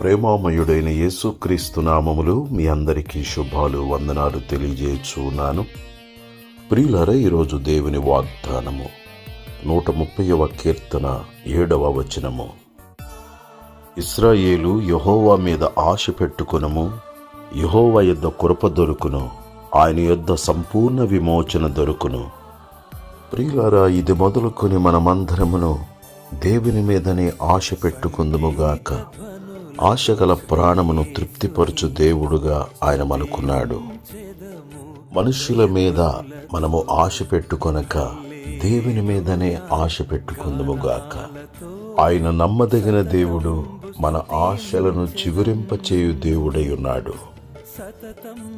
ప్రేమామయుడైన యేసుక్రీస్తు నామములు మీ అందరికీ శుభాలు వందనాలు తెలియజేయచున్నాను. ప్రియులర ఈరోజు దేవుని వాగ్దానము నూట ముప్పైవ కీర్తన ఏడవ వచనము. ఇస్రాయేలు యహోవా మీద ఆశ పెట్టుకునము యహోవా యొద్ద కృప దొరుకును ఆయన యొద్ద సంపూర్ణ విమోచన దొరుకును. ప్రియులరా ఇది మొదలుకొని మనమందరమును దేవుని మీదనే ఆశ పెట్టుకుందుముగాక ఆశ గల ప్రాణమును తృప్తిపరచు దేవుడుగా ఆయన మనకున్నాడు. మనుష్యుల మీద మనము ఆశ పెట్టుకొనక దేవుని మీదనే ఆశ పెట్టుకుందుముగాక ఆయన నమ్మదగిన దేవుడు మన ఆశలను చిగురింపచేయు దేవుడై ఉన్నాడు.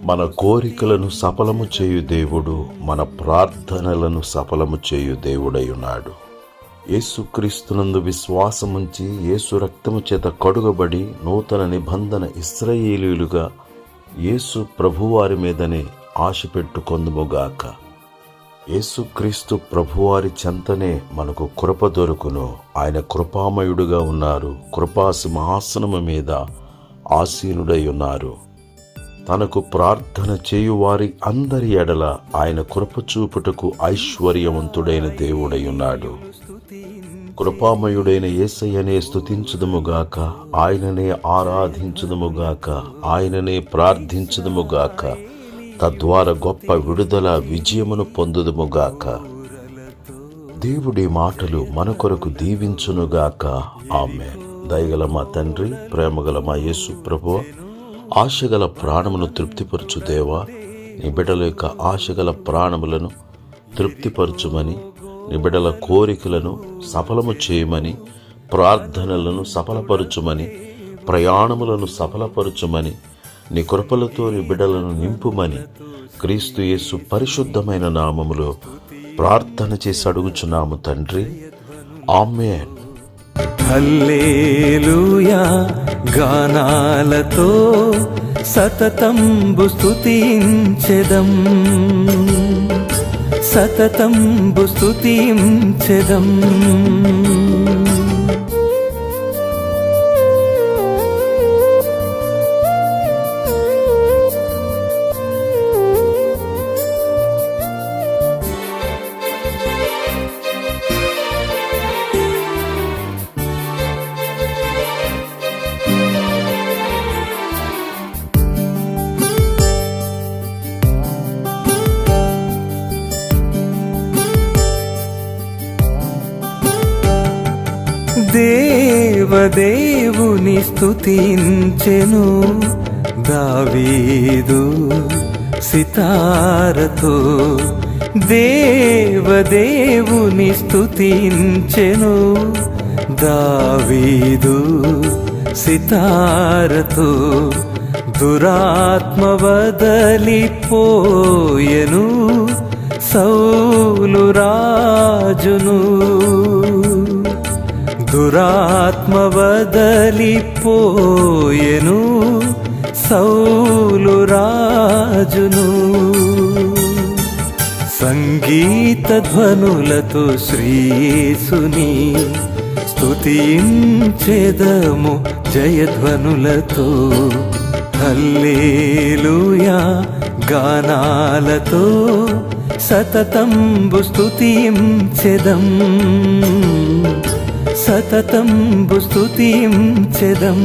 మన కోరికలను సఫలము చేయు దేవుడు మన ప్రార్థనలను సఫలము చేయు దేవుడై ఉన్నాడు. యేసుక్రీస్తునందు విశ్వాసముంచి యేసు రక్తము చేత కడుగబడి నూతన నిబంధన ఇస్రయేలీలుగా యేసు ప్రభువారి మీదనే ఆశ పెట్టుకొందుముగాక. యేసుక్రీస్తు ప్రభువారి చెంతనే మనకు కృప దొరుకును. ఆయన కృపామయుడుగా ఉన్నారు. కృపా సింహాసనము మీద ఆసీనుడై ఉన్నారు. తనకు ప్రార్థన చేయువారి అందరి ఎడల ఆయన కృప చూపుటకు ఐశ్వర్యవంతుడైన దేవుడై ఉన్నాడు. కృపామయుడైన యేసయ్యనే స్తుతించుదుముగాక ఆయననే ఆరాధించుదుముగాక ఆయననే ప్రార్థించుదుముగాక తద్వారా గొప్ప విడుదల విజయమును పొందుదుముగాక. దేవుడి మాటలు మన కొరకు దీవించునుగాక. ఆమె దయగల మా తండ్రి ప్రేమగల మా యేసు ప్రభువ ఆశగల ప్రాణమును తృప్తిపరచు దేవా నీ బిడ్డల యొక్క ఆశగల ప్రాణములను తృప్తిపరచుమని నీ బిడ్డల కోరికలను సఫలము చేయమని ప్రార్థనలను సఫలపరచుమని ప్రయాణములను సఫలపరచుమని నీ కృపలతో నీ బిడ్డలను నింపుమని క్రీస్తు యేసు పరిశుద్ధమైన నామములో ప్రార్థన చేసి అడుగుచున్నాము తండ్రి. ఆమెన్. హల్లేలూయా. గానాలతో సతతంబు స్తుతించెదం సతతంబు స్తుతించెదం. దేవదేవుని స్తుతించెను. దావీదు సితారతో దేవదేవుని స్తుతించెను. దావీదు సితారతో దురాత్మ వదలిపోయెను. సౌలు రాజును దురాత్మ వదలిపోయెను సౌలు రాజును సంగీత ధ్వనులతో శ్రీసుని స్తుతించెదము జయధ్వనులతో. హల్లేలుయా గానాలతో సతతంబు స్తుతించెదం. సతతం సతతంబు స్తుతించెదం.